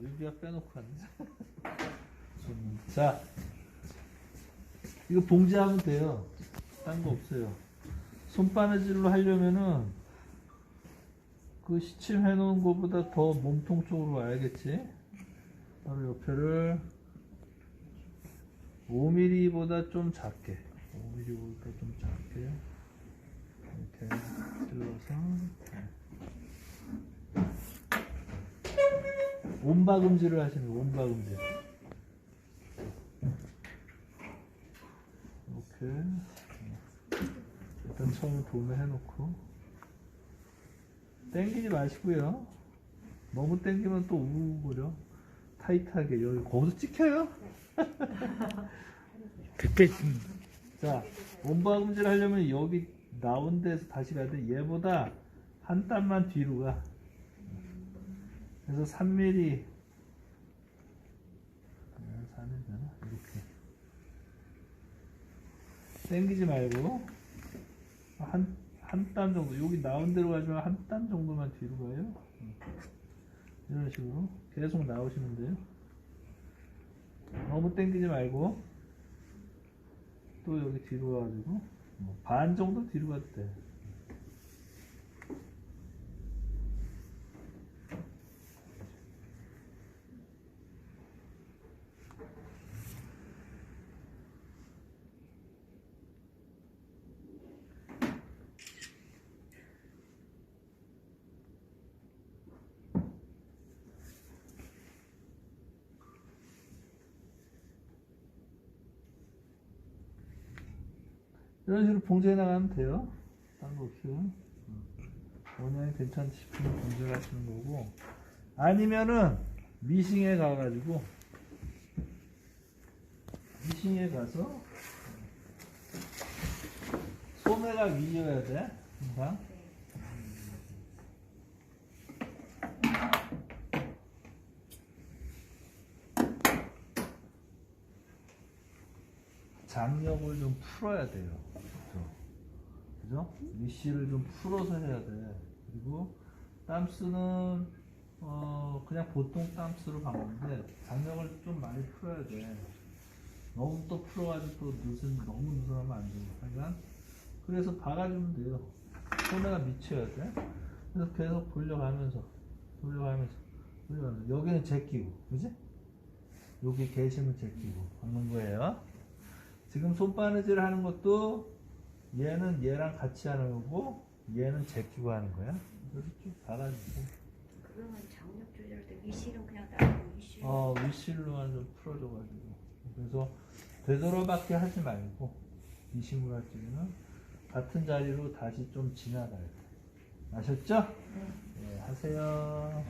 유비가 빼놓고 왔네. 자, 이거 봉지하면 돼요. 딴 거 없어요. 손바느질로 하려면은 그 시침 해 놓은 것보다 더 몸통 쪽으로 와야겠지. 바로 옆에를 5mm보다 좀 작게, 5mm보다 좀 작게 이렇게 찔러서 온박음질을 하시는 온박음질. 이렇게 일단 처음에 도매 해놓고 땡기지 마시고요. 너무 땡기면 또 우거려. 타이트하게 여기 거기서 찍혀요. 그때 자, 온박음질 하려면 여기 나온 데서 다시 가야 돼. 얘보다 한 땀만 뒤로 가. 그래서 3mm 4mm잖아. 이렇게. 당기지 말고 한한땀 정도 여기 나온 대로 가지만 한땀 정도만 뒤로 가요. 이런 식으로 계속 나오시면 돼요. 너무 당기지 말고 또 여기 뒤로 가가지고 뭐반 정도 뒤로 돼. 이런 식으로 봉제해 나가면 돼요. 딴 거 없어요. 원형이 괜찮다 싶으면 봉제를 하시는 거고 아니면은 미싱에 가가지고 미싱에 가서 소매가 위여야 돼. 항상. 장력을 좀 풀어야 돼요. 그죠? 미씨를 좀 풀어서 해야 돼. 그리고 땀스는 어 그냥 보통 땀스로 박는데 장력을 좀 많이 풀어야 돼. 너무 또 풀어가지고 또 느슨 너무 느슨하면 안 돼요. 그러니까 그래서 박아주면 돼요. 소매가 미쳐야 돼. 그래서 계속 돌려가면서 돌려가면서 돌려가면서 여기는 제끼고, 그지? 여기 계시면 제끼고 박는 거예요. 지금 손바느질 하는 것도 얘는 얘랑 같이 하는 거고 얘는 제끼고 하는 거야. 그래서 쭉 박아주고 그러면 장력 조절할 때 위실은 그냥 따로 위실. 어 위실로만 좀 풀어줘가지고 그래서 되도록밖에 하지 말고 이심을 할 때는 같은 자리로 다시 좀 지나가야 돼. 아셨죠? 네, 하세요.